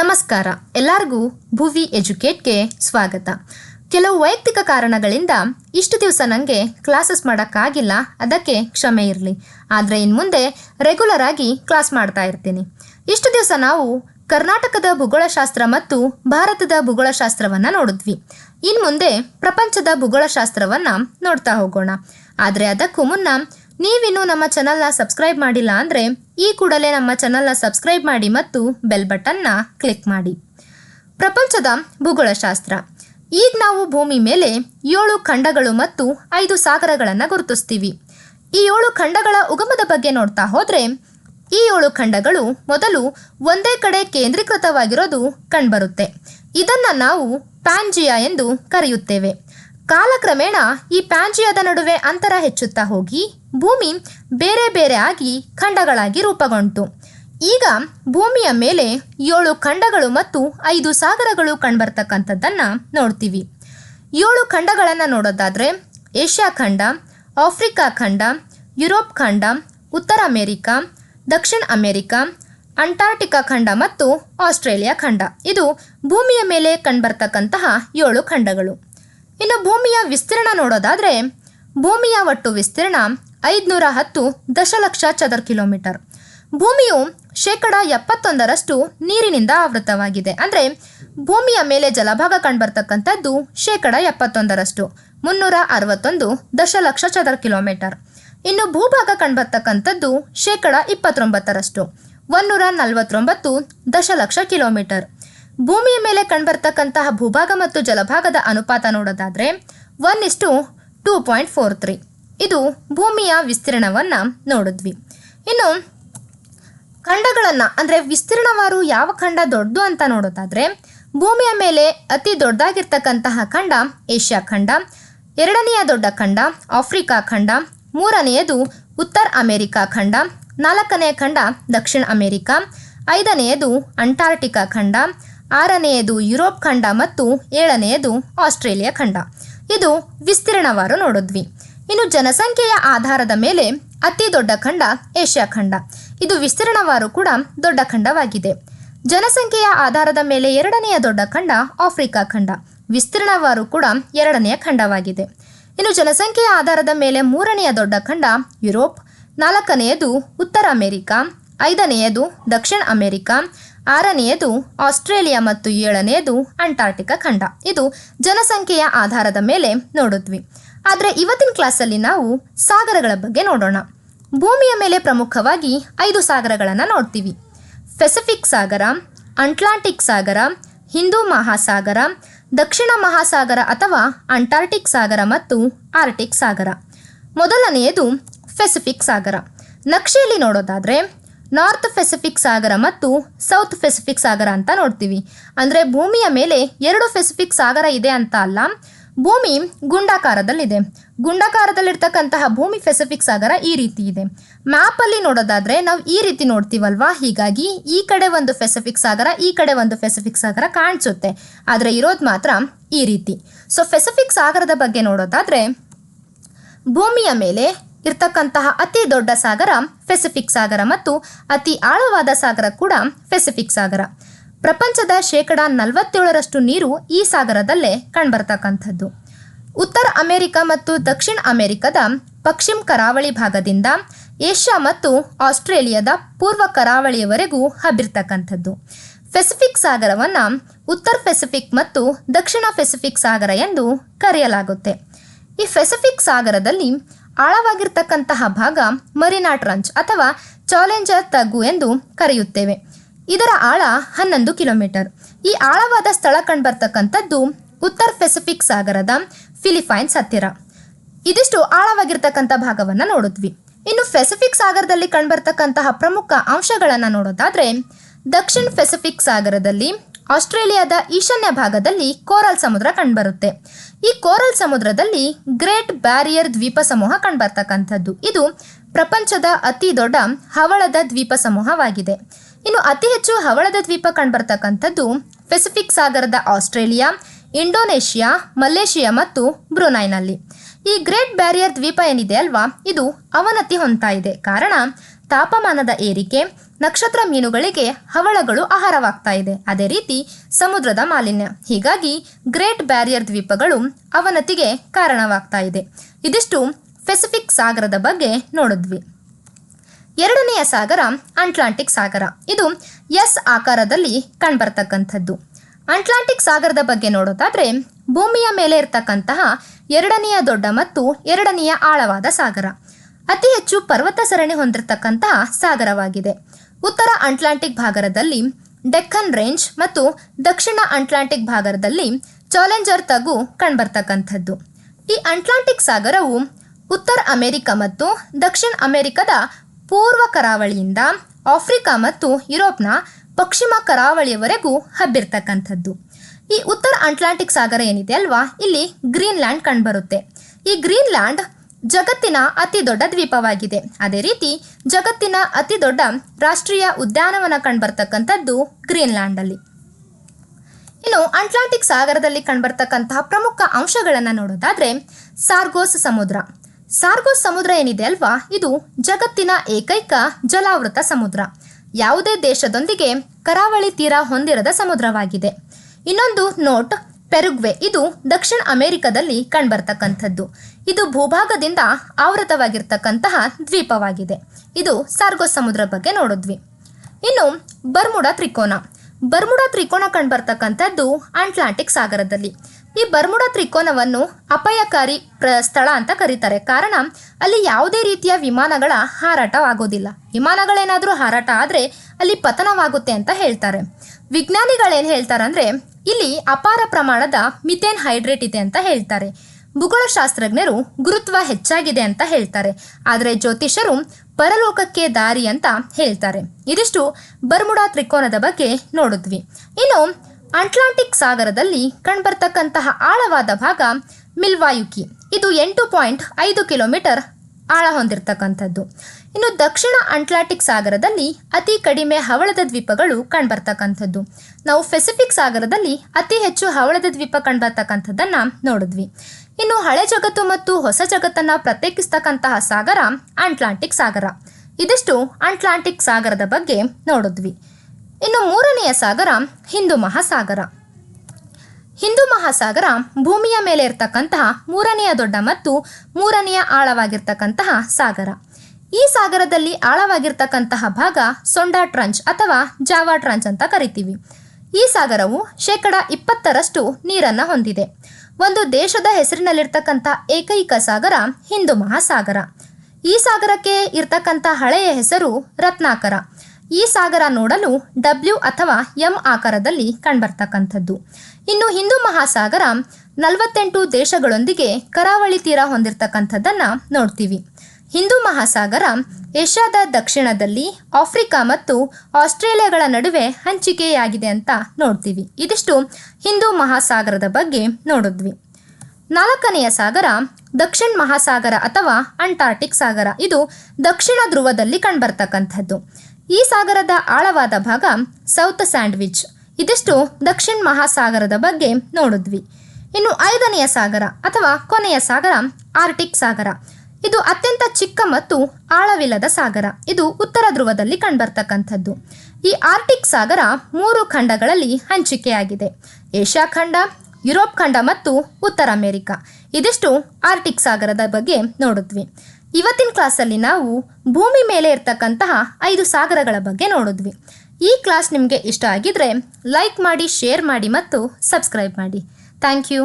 ನಮಸ್ಕಾರ. ಎಲ್ಲರಿಗೂ ಭುವಿ ಎಜುಕೇಟ್ಗೆ ಸ್ವಾಗತ. ಕೆಲವು ವೈಯಕ್ತಿಕ ಕಾರಣಗಳಿಂದ ಇಷ್ಟು ದಿವಸ ನನಗೆ ಕ್ಲಾಸಸ್ ಮಾಡೋಕ್ಕಾಗಿಲ್ಲ, ಅದಕ್ಕೆ ಕ್ಷಮೆ ಇರಲಿ. ಆದರೆ ಇನ್ನು ಮುಂದೆ ರೆಗ್ಯುಲರ್ ಆಗಿ ಕ್ಲಾಸ್ ಮಾಡ್ತಾ ಇರ್ತೀನಿ. ಇಷ್ಟು ದಿವಸ ನಾವು ಕರ್ನಾಟಕದ ಭೂಗೋಳಶಾಸ್ತ್ರ ಮತ್ತು ಭಾರತದ ಭೂಗೋಳಶಾಸ್ತ್ರವನ್ನು ನೋಡಿದ್ವಿ. ಇನ್ನು ಮುಂದೆ ಪ್ರಪಂಚದ ಭೂಗೋಳಶಾಸ್ತ್ರವನ್ನು ನೋಡ್ತಾ ಹೋಗೋಣ. ಆದರೆ ಅದಕ್ಕೂ ಮುನ್ನ ನೀವಿನ್ನೂ ನಮ್ಮ ಚಾನಲ್ನ ಸಬ್ಸ್ಕ್ರೈಬ್ ಮಾಡಿಲ್ಲ ಅಂದರೆ ಈ ಕೂಡಲೇ ನಮ್ಮ ಚಾನಲ್ನ ಸಬ್ಸ್ಕ್ರೈಬ್ ಮಾಡಿ ಮತ್ತು ಬೆಲ್ ಬಟನ್ನ ಕ್ಲಿಕ್ ಮಾಡಿ. ಪ್ರಪಂಚದ ಭೂಗೋಳಶಾಸ್ತ್ರ. ಈಗ ನಾವು ಭೂಮಿ ಮೇಲೆ ಏಳು ಖಂಡಗಳು ಮತ್ತು ಐದು ಸಾಗರಗಳನ್ನು ಗುರುತಿಸ್ತೀವಿ. ಈ ಏಳು ಖಂಡಗಳ ಉಗಮದ ಬಗ್ಗೆ ನೋಡ್ತಾ ಹೋದರೆ ಈ ಏಳು ಖಂಡಗಳು ಮೊದಲು ಒಂದೇ ಕಡೆ ಕೇಂದ್ರೀಕೃತವಾಗಿರೋದು ಕಂಡುಬರುತ್ತೆ. ಇದನ್ನು ನಾವು ಪ್ಯಾನ್ಜಿಯಾ ಎಂದು ಕರೆಯುತ್ತೇವೆ. ಕಾಲಕ್ರಮೇಣ ಈ ಪ್ಯಾಂಜಿಯಾದ ನಡುವೆ ಅಂತರ ಹೆಚ್ಚುತ್ತಾ ಹೋಗಿ ಭೂಮಿ ಬೇರೆ ಬೇರೆ ಆಗಿ ಖಂಡಗಳಾಗಿ ರೂಪುಗೊಂಡಿತು. ಈಗ ಭೂಮಿಯ ಮೇಲೆ ಏಳು ಖಂಡಗಳು ಮತ್ತು ಐದು ಸಾಗರಗಳು ಕಂಡುಬರ್ತಕ್ಕಂಥದ್ದನ್ನು ನೋಡ್ತೀವಿ. ಏಳು ಖಂಡಗಳನ್ನು ನೋಡೋದಾದರೆ ಏಷ್ಯಾ ಖಂಡ, ಆಫ್ರಿಕಾ ಖಂಡ, ಯುರೋಪ್ ಖಂಡ, ಉತ್ತರ ಅಮೆರಿಕಾ, ದಕ್ಷಿಣ ಅಮೆರಿಕಾ, ಅಂಟಾರ್ಟಿಕಾ ಖಂಡ ಮತ್ತು ಆಸ್ಟ್ರೇಲಿಯಾ ಖಂಡ. ಇದು ಭೂಮಿಯ ಮೇಲೆ ಕಂಡುಬರ್ತಕ್ಕಂತಹ ಏಳು ಖಂಡಗಳು. ಇನ್ನು ಭೂಮಿಯ ವಿಸ್ತೀರ್ಣ ನೋಡೋದಾದರೆ, ಭೂಮಿಯ ಒಟ್ಟು ವಿಸ್ತೀರ್ಣ ಐದುನೂರ ಹತ್ತು ದಶಲಕ್ಷ ಚದರ ಕಿಲೋಮೀಟರ್. ಭೂಮಿಯು ಶೇಕಡ ಎಪ್ಪತ್ತೊಂದರಷ್ಟು ನೀರಿನಿಂದ ಆವೃತವಾಗಿದೆ ಅಂದರೆ, ಭೂಮಿಯ ಮೇಲೆ ಜಲಭಾಗ ಕಂಡುಬರ್ತಕ್ಕಂಥದ್ದು ಶೇಕಡ ಎಪ್ಪತ್ತೊಂದರಷ್ಟು ಮುನ್ನೂರ ಅರವತ್ತೊಂದು ದಶಲಕ್ಷ ಚದರ ಕಿಲೋಮೀಟರ್. ಇನ್ನು ಭೂಭಾಗ ಕಂಡುಬರ್ತಕ್ಕಂಥದ್ದು ಶೇಕಡ ಇಪ್ಪತ್ತೊಂಬತ್ತರಷ್ಟು ಒನ್ನೂರ ನಲವತ್ತೊಂಬತ್ತು ದಶಲಕ್ಷ ಕಿಲೋಮೀಟರ್. ಭೂಮಿಯ ಮೇಲೆ ಕಂಡುಬರ್ತಕ್ಕಂತಹ ಭೂಭಾಗ ಮತ್ತು ಜಲಭಾಗದ ಅನುಪಾತ ನೋಡೋದಾದರೆ ಒನ್ ಇಷ್ಟು ಟೂ ಪಾಯಿಂಟ್ ಫೋರ್ ತ್ರೀ ಇದು ಭೂಮಿಯ ವಿಸ್ತೀರ್ಣವನ್ನು ನೋಡಿದ್ವಿ. ಇನ್ನು ಖಂಡಗಳನ್ನು, ಅಂದರೆ ವಿಸ್ತೀರ್ಣವಾರು ಯಾವ ಖಂಡ ದೊಡ್ಡದು ಅಂತ ನೋಡೋದಾದರೆ ಭೂಮಿಯ ಮೇಲೆ ಅತಿ ದೊಡ್ಡದಾಗಿರ್ತಕ್ಕಂತಹ ಖಂಡ ಏಷ್ಯಾ ಖಂಡ, ಎರಡನೆಯ ದೊಡ್ಡ ಖಂಡ ಆಫ್ರಿಕಾ ಖಂಡ, ಮೂರನೆಯದು ಉತ್ತರ ಅಮೆರಿಕಾ ಖಂಡ ನಾಲ್ಕನೆಯ ಖಂಡ ದಕ್ಷಿಣ ಅಮೆರಿಕಾ, ಐದನೆಯದು ಅಂಟಾರ್ಟಿಕಾ ಖಂಡ ಆರನೆಯದು ಯುರೋಪ್ ಖಂಡ ಮತ್ತು ಏಳನೆಯದು ಆಸ್ಟ್ರೇಲಿಯಾ ಖಂಡ. ಇದು ವಿಸ್ತೀರ್ಣವಾರು ನೋಡಿದ್ವಿ. ಇನ್ನು ಜನಸಂಖ್ಯೆಯ ಆಧಾರದ ಮೇಲೆ ಅತಿ ದೊಡ್ಡ ಖಂಡ ಏಷ್ಯಾ ಖಂಡ. ಇದು ವಿಸ್ತೀರ್ಣವಾರು ಕೂಡ ದೊಡ್ಡ ಖಂಡವಾಗಿದೆ. ಜನಸಂಖ್ಯೆಯ ಆಧಾರದ ಮೇಲೆ ಎರಡನೆಯ ದೊಡ್ಡ ಖಂಡ ಆಫ್ರಿಕಾ ಖಂಡ. ವಿಸ್ತೀರ್ಣವಾರು ಕೂಡ ಎರಡನೆಯ ಖಂಡವಾಗಿದೆ. ಇನ್ನು ಜನಸಂಖ್ಯೆಯ ಆಧಾರದ ಮೇಲೆ ಮೂರನೆಯ ದೊಡ್ಡ ಖಂಡ ಯುರೋಪ್, ನಾಲ್ಕನೆಯದು ಉತ್ತರ ಅಮೆರಿಕಾ, ಐದನೆಯದು ದಕ್ಷಿಣ ಅಮೆರಿಕಾ ಆರನೆಯದು, ಆಸ್ಟ್ರೇಲಿಯಾ ಮತ್ತು ಏಳನೆಯದು ಅಂಟಾರ್ಟಿಕಾ ಖಂಡ. ಇದು ಜನಸಂಖ್ಯೆಯ ಆಧಾರದ ಮೇಲೆ ನೋಡಿದ್ವಿ. ಆದರೆ ಇವತ್ತಿನ ಕ್ಲಾಸಲ್ಲಿ ನಾವು ಸಾಗರಗಳ ಬಗ್ಗೆ ನೋಡೋಣ. ಭೂಮಿಯ ಮೇಲೆ ಪ್ರಮುಖವಾಗಿ ಐದು ಸಾಗರಗಳನ್ನು ನೋಡ್ತೀವಿ. ಪೆಸಿಫಿಕ್ ಸಾಗರ, ಅಟ್ಲಾಂಟಿಕ್ ಸಾಗರ, ಹಿಂದೂ ಮಹಾಸಾಗರ, ದಕ್ಷಿಣ ಮಹಾಸಾಗರ ಅಥವಾ ಅಂಟಾರ್ಟಿಕ್ ಸಾಗರ ಮತ್ತು ಆರ್ಟಿಕ್ ಸಾಗರ. ಮೊದಲನೆಯದು ಪೆಸಿಫಿಕ್ ಸಾಗರ. ನಕ್ಷೆಯಲ್ಲಿ ನೋಡೋದಾದರೆ ನಾರ್ತ್ ಪೆಸಿಫಿಕ್ ಸಾಗರ ಮತ್ತು ಸೌತ್ ಪೆಸಿಫಿಕ್ ಸಾಗರ ಅಂತ ನೋಡ್ತೀವಿ. ಅಂದರೆ ಭೂಮಿಯ ಮೇಲೆ ಎರಡು ಪೆಸಿಫಿಕ್ ಸಾಗರ ಇದೆ ಅಂತ ಅಲ್ಲ, ಭೂಮಿ ಗುಂಡಾಕಾರದಲ್ಲಿದೆ. ಗುಂಡಾಕಾರದಲ್ಲಿರ್ತಕ್ಕಂತಹ ಭೂಮಿ ಪೆಸಿಫಿಕ್ ಸಾಗರ ಈ ರೀತಿ ಇದೆ. ಮ್ಯಾಪಲ್ಲಿ ನೋಡೋದಾದ್ರೆ ನಾವು ಈ ರೀತಿ ನೋಡ್ತೀವಲ್ವಾ? ಹೀಗಾಗಿ ಈ ಕಡೆ ಒಂದು ಪೆಸಿಫಿಕ್ ಸಾಗರ, ಈ ಕಡೆ ಒಂದು ಪೆಸಿಫಿಕ್ ಸಾಗರ ಕಾಣಿಸುತ್ತೆ. ಆದರೆ ಇರೋದು ಮಾತ್ರ ಈ ರೀತಿ. ಸೊ ಪೆಸಿಫಿಕ್ ಸಾಗರದ ಬಗ್ಗೆ ನೋಡೋದಾದ್ರೆ ಭೂಮಿಯ ಮೇಲೆ ಇರ್ತಕ್ಕಂತಹ ಅತಿ ದೊಡ್ಡ ಸಾಗರ ಪೆಸಿಫಿಕ್ ಸಾಗರ ಮತ್ತು ಅತಿ ಆಳವಾದ ಸಾಗರ ಕೂಡ ಪೆಸಿಫಿಕ್ ಸಾಗರ. ಪ್ರಪಂಚದ ಶೇಕಡ ನಲವತ್ತೇಳರಷ್ಟು ನೀರು ಈ ಸಾಗರದಲ್ಲೇ ಕಂಡುಬರ್ತಕ್ಕಂಥದ್ದು. ಉತ್ತರ ಅಮೆರಿಕ ಮತ್ತು ದಕ್ಷಿಣ ಅಮೆರಿಕದ ಪಶ್ಚಿಮ ಕರಾವಳಿ ಭಾಗದಿಂದ ಏಷ್ಯಾ ಮತ್ತು ಆಸ್ಟ್ರೇಲಿಯಾದ ಪೂರ್ವ ಕರಾವಳಿಯವರೆಗೂ ಹಬ್ಬಿರ್ತಕ್ಕಂಥದ್ದು. ಪೆಸಿಫಿಕ್ ಸಾಗರವನ್ನು ಉತ್ತರ ಪೆಸಿಫಿಕ್ ಮತ್ತು ದಕ್ಷಿಣ ಪೆಸಿಫಿಕ್ ಸಾಗರ ಎಂದು ಕರೆಯಲಾಗುತ್ತೆ. ಈ ಪೆಸಿಫಿಕ್ ಸಾಗರದಲ್ಲಿ ಆಳವಾಗಿರ್ತಕ್ಕಂತಹ ಭಾಗ ಮರಿನಾ ಟ್ರಂಚ್ ಅಥವಾ ಚಾಲೆಂಜರ್ ತಗ್ಗು ಎಂದು ಕರೆಯುತ್ತೇವೆ. ಇದರ ಆಳ ಹನ್ನೊಂದು ಕಿಲೋಮೀಟರ್. ಈ ಆಳವಾದ ಸ್ಥಳ ಕಂಡುಬರ್ತಕ್ಕಂಥದ್ದು ಉತ್ತರ ಪೆಸಿಫಿಕ್ ಸಾಗರದ ಫಿಲಿಪೈನ್ಸ್ ಹತ್ತಿರ. ಇದಿಷ್ಟು ಆಳವಾಗಿರ್ತಕ್ಕಂಥ ಭಾಗವನ್ನು ನೋಡಿದ್ವಿ. ಇನ್ನು ಪೆಸಿಫಿಕ್ ಸಾಗರದಲ್ಲಿ ಕಂಡುಬರ್ತಕ್ಕಂತಹ ಪ್ರಮುಖ ಅಂಶಗಳನ್ನು ನೋಡೋದಾದರೆ ದಕ್ಷಿಣ ಪೆಸಿಫಿಕ್ ಸಾಗರದಲ್ಲಿ ಆಸ್ಟ್ರೇಲಿಯಾದ ಈಶಾನ್ಯ ಭಾಗದಲ್ಲಿ ಕೋರಲ್ ಸಮುದ್ರ ಕಂಡುಬರುತ್ತೆ. ಈ ಕೋರಲ್ ಸಮುದ್ರದಲ್ಲಿ ಗ್ರೇಟ್ ಬ್ಯಾರಿಯರ್ ದ್ವೀಪ ಸಮೂಹ ಕಂಡುಬರ್ತಕ್ಕಂಥದ್ದು. ಇದು ಪ್ರಪಂಚದ ಅತಿ ದೊಡ್ಡ ಹವಳದ ದ್ವೀಪ ಸಮೂಹವಾಗಿದೆ. ಇನ್ನು ಅತಿ ಹೆಚ್ಚು ಹವಳದ ದ್ವೀಪ ಕಂಡುಬರ್ತಕ್ಕಂಥದ್ದು ಪೆಸಿಫಿಕ್ ಸಾಗರದ ಆಸ್ಟ್ರೇಲಿಯಾ, ಇಂಡೋನೇಷಿಯಾ, ಮಲೇಷಿಯಾ ಮತ್ತು ಬ್ರುನೈನಲ್ಲಿ. ಈ ಗ್ರೇಟ್ ಬ್ಯಾರಿಯರ್ ದ್ವೀಪ ಏನಿದೆ ಅಲ್ವಾ? ಇದು ಅವನತಿ ಹೊಂತಾ ಇದೆ. ಕಾರಣ ತಾಪಮಾನದ ಏರಿಕೆ, ನಕ್ಷತ್ರ ಮೀನುಗಳಿಗೆ ಹವಳಗಳು ಆಹಾರವಾಗ್ತಾ ಇದೆ. ಅದೇ ರೀತಿ ಸಮುದ್ರದ ಮಾಲಿನ್ಯ. ಹೀಗಾಗಿ ಗ್ರೇಟ್ ಬ್ಯಾರಿಯರ್ ದ್ವೀಪಗಳು ಅವನತಿಗೆ ಕಾರಣವಾಗ್ತಾ ಇದೆ. ಇದಿಷ್ಟು ಪೆಸಿಫಿಕ್ ಸಾಗರದ ಬಗ್ಗೆ ನೋಡಿದ್ವಿ. ಎರಡನೆಯ ಸಾಗರ ಅಟ್ಲಾಂಟಿಕ್ ಸಾಗರ. ಇದು ಎಸ್ ಆಕಾರದಲ್ಲಿ ಕಂಡುಬರ್ತಕ್ಕಂಥದ್ದು. ಅಟ್ಲಾಂಟಿಕ್ ಸಾಗರದ ಬಗ್ಗೆ ನೋಡೋದಾದರೆ ಭೂಮಿಯ ಮೇಲೆ ಇರತಕ್ಕಂತಹ ಎರಡನೆಯ ದೊಡ್ಡ ಮತ್ತು ಎರಡನೆಯ ಆಳವಾದ ಸಾಗರ. ಅತಿ ಹೆಚ್ಚು ಪರ್ವತ ಸರಣಿ ಹೊಂದಿರತಕ್ಕಂತಹ ಸಾಗರವಾಗಿದೆ. ಉತ್ತರ ಅಟ್ಲಾಂಟಿಕ್ ಭಾಗದಲ್ಲಿ ಡೆಕ್ಕನ್ ರೇಂಜ್ ಮತ್ತು ದಕ್ಷಿಣ ಅಟ್ಲಾಂಟಿಕ್ ಭಾಗದಲ್ಲಿ ಚಾಲೆಂಜರ್ ತಗು ಕಂಡುಬರ್ತಕ್ಕಂಥದ್ದು. ಈ ಅಟ್ಲಾಂಟಿಕ್ ಸಾಗರವು ಉತ್ತರ ಅಮೆರಿಕ ಮತ್ತು ದಕ್ಷಿಣ ಅಮೆರಿಕದ ಪೂರ್ವ ಕರಾವಳಿಯಿಂದ ಆಫ್ರಿಕಾ ಮತ್ತು ಯುರೋಪ್ನ ಪಶ್ಚಿಮ ಕರಾವಳಿಯವರೆಗೂ ಹಬ್ಬಿರ್ತಕ್ಕಂಥದ್ದು. ಈ ಉತ್ತರ ಅಟ್ಲಾಂಟಿಕ್ ಸಾಗರ ಏನಿದೆ ಅಲ್ವಾ? ಇಲ್ಲಿ ಗ್ರೀನ್ಲ್ಯಾಂಡ್ ಕಂಡುಬರುತ್ತೆ. ಈ ಗ್ರೀನ್ಲ್ಯಾಂಡ್ ಜಗತ್ತಿನ ಅತಿ ದೊಡ್ಡ ದ್ವೀಪವಾಗಿದೆ. ಅದೇ ರೀತಿ, ಜಗತ್ತಿನ ಅತಿ ದೊಡ್ಡ ರಾಷ್ಟ್ರೀಯ ಉದ್ಯಾನವನ ಕಂಡುಬರ್ತಕ್ಕಂಥದ್ದು ಗ್ರೀನ್ಲ್ಯಾಂಡಲ್ಲಿ. ಇನ್ನು ಅಟ್ಲಾಂಟಿಕ್ ಸಾಗರದಲ್ಲಿ ಕಂಡುಬರ್ತಕ್ಕಂತಹ ಪ್ರಮುಖ ಅಂಶಗಳನ್ನು ನೋಡೋದಾದ್ರೆ, ಸಾರ್ಗೋಸ್ ಸಮುದ್ರ. ಸಾರ್ಗೋಸ್ ಸಮುದ್ರ ಏನಿದೆ ಅಲ್ವಾ? ಇದು ಜಗತ್ತಿನ ಏಕೈಕ ಜಲಾವೃತ ಸಮುದ್ರ. ಯಾವುದೇ ದೇಶದೊಂದಿಗೆ ಕರಾವಳಿ ತೀರ ಹೊಂದಿರದ ಸಮುದ್ರವಾಗಿದೆ. ಇನ್ನೊಂದು ನೋಟ್ ಪೆರುಗ್ವೆ. ಇದು ದಕ್ಷಿಣ ಅಮೆರಿಕದಲ್ಲಿ ಕಂಡುಬರ್ತಕ್ಕಂಥದ್ದು. ಇದು ಭೂಭಾಗದಿಂದ ಆವೃತವಾಗಿರ್ತಕ್ಕಂತಹ ದ್ವೀಪವಾಗಿದೆ. ಇದು ಸಾರ್ಗೋ ಸಮುದ್ರ ಬಗ್ಗೆ ನೋಡಿದ್ವಿ. ಇನ್ನು ಬರ್ಮುಡಾ ತ್ರಿಕೋನ. ಬರ್ಮುಡಾ ತ್ರಿಕೋನ ಕಂಡುಬರ್ತಕ್ಕಂಥದ್ದು ಅಟ್ಲಾಂಟಿಕ್ ಸಾಗರದಲ್ಲಿ. ಈ ಬರ್ಮುಡಾ ತ್ರಿಕೋನವನ್ನು ಅಪಾಯಕಾರಿ ಪ್ರ ಸ್ಥಳ ಅಂತ ಕರೀತಾರೆ. ಕಾರಣ, ಅಲ್ಲಿ ಯಾವುದೇ ರೀತಿಯ ವಿಮಾನಗಳ ಹಾರಾಟವಾಗೋದಿಲ್ಲ. ವಿಮಾನಗಳೇನಾದರೂ ಹಾರಾಟ ಆದರೆ ಅಲ್ಲಿ ಪತನವಾಗುತ್ತೆ ಅಂತ ಹೇಳ್ತಾರೆ. ವಿಜ್ಞಾನಿಗಳೇನು ಹೇಳ್ತಾರೆ ಅಂದರೆ ಇಲ್ಲಿ ಅಪಾರ ಪ್ರಮಾಣದ ಮಿಥೇನ್ ಹೈಡ್ರೇಟ್ ಇದೆ ಅಂತ ಹೇಳ್ತಾರೆ. ಭೂಗೋಳಶಾಸ್ತ್ರಜ್ಞರು ಗುರುತ್ವ ಹೆಚ್ಚಾಗಿದೆ ಅಂತ ಹೇಳ್ತಾರೆ. ಆದರೆ ಜ್ಯೋತಿಷರು ಪರಲೋಕಕ್ಕೆ ದಾರಿ ಅಂತ ಹೇಳ್ತಾರೆ. ಇದಿಷ್ಟು ಬರ್ಮುಡಾ ತ್ರಿಕೋನದ ಬಗ್ಗೆ ನೋಡಿದ್ವಿ. ಇನ್ನು ಅಟ್ಲಾಂಟಿಕ್ ಸಾಗರದಲ್ಲಿ ಕಂಡುಬರ್ತಕ್ಕಂತಹ ಆಳವಾದ ಭಾಗ ಮಿಲ್ವಾಯುಕಿ. ಇದು ಎಂಟು ಪಾಯಿಂಟ್ ಐದು ಕಿಲೋಮೀಟರ್ ಆಳ ಹೊಂದಿರತಕ್ಕಂಥದ್ದು ಇನ್ನು ದಕ್ಷಿಣ ಅಂಟ್ಲಾಂಟಿಕ್ ಸಾಗರದಲ್ಲಿ ಅತಿ ಕಡಿಮೆ ಹವಳದ ದ್ವೀಪಗಳು ಕಂಡುಬರ್ತಕ್ಕಂಥದ್ದು. ನಾವು ಪೆಸಿಫಿಕ್ ಸಾಗರದಲ್ಲಿ ಅತಿ ಹೆಚ್ಚು ಹವಳದ ದ್ವೀಪ ಕಂಡುಬರ್ತಕ್ಕಂಥದ್ದನ್ನು ನೋಡಿದ್ವಿ. ಇನ್ನು ಹಳೆ ಜಗತ್ತು ಮತ್ತು ಹೊಸ ಜಗತ್ತನ್ನ ಪ್ರತ್ಯೇಕಿಸ್ತಕ್ಕಂತಹ ಸಾಗರ ಅಂಟ್ಲಾಂಟಿಕ್ ಸಾಗರ. ಇದಿಷ್ಟು ಅಂಟ್ಲಾಂಟಿಕ್ ಸಾಗರದ ಬಗ್ಗೆ ನೋಡಿದ್ವಿ. ಇನ್ನು ಮೂರನೆಯ ಸಾಗರ ಹಿಂದೂ ಮಹಾಸಾಗರ. ಹಿಂದೂ ಮಹಾಸಾಗರ ಭೂಮಿಯ ಮೇಲೆ ಇರತಕ್ಕಂತಹ ಮೂರನೆಯ ದೊಡ್ಡ ಮತ್ತು ಮೂರನೆಯ ಆಳವಾಗಿರ್ತಕ್ಕಂತಹ ಸಾಗರ. ಈ ಸಾಗರದಲ್ಲಿ ಆಳವಾಗಿರ್ತಕ್ಕಂತಹ ಭಾಗ ಸೊಂಡಾ ಟ್ರಂಚ್ ಅಥವಾ ಜಾವಾ ಟ್ರಂಚ್ ಅಂತ ಕರಿತೀವಿ. ಈ ಸಾಗರವು ಶೇಕಡ ಇಪ್ಪತ್ತರಷ್ಟು ನೀರನ್ನು ಹೊಂದಿದೆ. ಒಂದು ದೇಶದ ಹೆಸರಿನಲ್ಲಿರ್ತಕ್ಕಂಥ ಏಕೈಕ ಸಾಗರ ಹಿಂದೂ ಮಹಾಸಾಗರ. ಈ ಸಾಗರಕ್ಕೆ ಇರ್ತಕ್ಕಂಥ ಹಳೆಯ ಹೆಸರು ರತ್ನಾಕರ. ಈ ಸಾಗರ ನೋಡಲು ಡಬ್ಲ್ಯೂ ಅಥವಾ ಎಂ ಆಕಾರದಲ್ಲಿ ಕಂಡುಬರ್ತಕ್ಕಂಥದ್ದು. ಇನ್ನು ಹಿಂದೂ ಮಹಾಸಾಗರ ನಲವತ್ತೆಂಟು ದೇಶಗಳೊಂದಿಗೆ ಕರಾವಳಿ ತೀರ ಹೊಂದಿರತಕ್ಕಂಥದ್ದನ್ನು ನೋಡ್ತೀವಿ. ಹಿಂದೂ ಮಹಾಸಾಗರ ಏಷ್ಯಾದ ದಕ್ಷಿಣದಲ್ಲಿ ಆಫ್ರಿಕಾ ಮತ್ತು ಆಸ್ಟ್ರೇಲಿಯಾಗಳ ನಡುವೆ ಹಂಚಿಕೆಯಾಗಿದೆ ಅಂತ ನೋಡ್ತೀವಿ. ಇದಿಷ್ಟು ಹಿಂದೂ ಮಹಾಸಾಗರದ ಬಗ್ಗೆ ನೋಡಿದ್ವಿ. ನಾಲ್ಕನೆಯ ಸಾಗರ ದಕ್ಷಿಣ ಮಹಾಸಾಗರ ಅಥವಾ ಅಂಟಾರ್ಟಿಕ್ ಸಾಗರ. ಇದು ದಕ್ಷಿಣ ಧ್ರುವದಲ್ಲಿ ಕಂಡುಬರ್ತಕ್ಕಂಥದ್ದು. ಈ ಸಾಗರದ ಆಳವಾದ ಭಾಗ ಸೌತ್ ಸ್ಯಾಂಡ್ವಿಚ್. ಇದಿಷ್ಟು ದಕ್ಷಿಣ ಮಹಾಸಾಗರದ ಬಗ್ಗೆ ನೋಡಿದ್ವಿ. ಇನ್ನು ಐದನೆಯ ಸಾಗರ ಅಥವಾ ಕೊನೆಯ ಸಾಗರ ಆರ್ಟಿಕ್ ಸಾಗರ. ಇದು ಅತ್ಯಂತ ಚಿಕ್ಕ ಮತ್ತು ಆಳವಿಲ್ಲದ ಸಾಗರ. ಇದು ಉತ್ತರ ಧ್ರುವದಲ್ಲಿ ಕಂಡುಬರ್ತಕ್ಕಂಥದ್ದು. ಈ ಆರ್ಟಿಕ್ ಸಾಗರ ಮೂರು ಖಂಡಗಳಲ್ಲಿ ಹಂಚಿಕೆಯಾಗಿದೆ. ಏಷ್ಯಾ ಖಂಡ, ಯುರೋಪ್ ಖಂಡ ಮತ್ತು ಉತ್ತರ ಅಮೆರಿಕ. ಇದಿಷ್ಟು ಆರ್ಟಿಕ್ ಸಾಗರದ ಬಗ್ಗೆ ನೋಡಿದ್ವಿ. ಇವತ್ತಿನ ಕ್ಲಾಸಲ್ಲಿ ನಾವು ಭೂಮಿ ಮೇಲೆ ಇರ್ತಕ್ಕಂತಹ ಐದು ಸಾಗರಗಳ ಬಗ್ಗೆ ನೋಡಿದ್ವಿ. ಈ ಕ್ಲಾಸ್ ನಿಮಗೆ ಇಷ್ಟ ಆಗಿದ್ರೆ ಲೈಕ್ ಮಾಡಿ ಶೇರ್ ಮಾಡಿ ಮತ್ತು ಸಬ್ಸ್ಕ್ರೈಬ್ ಮಾಡಿ. Thank you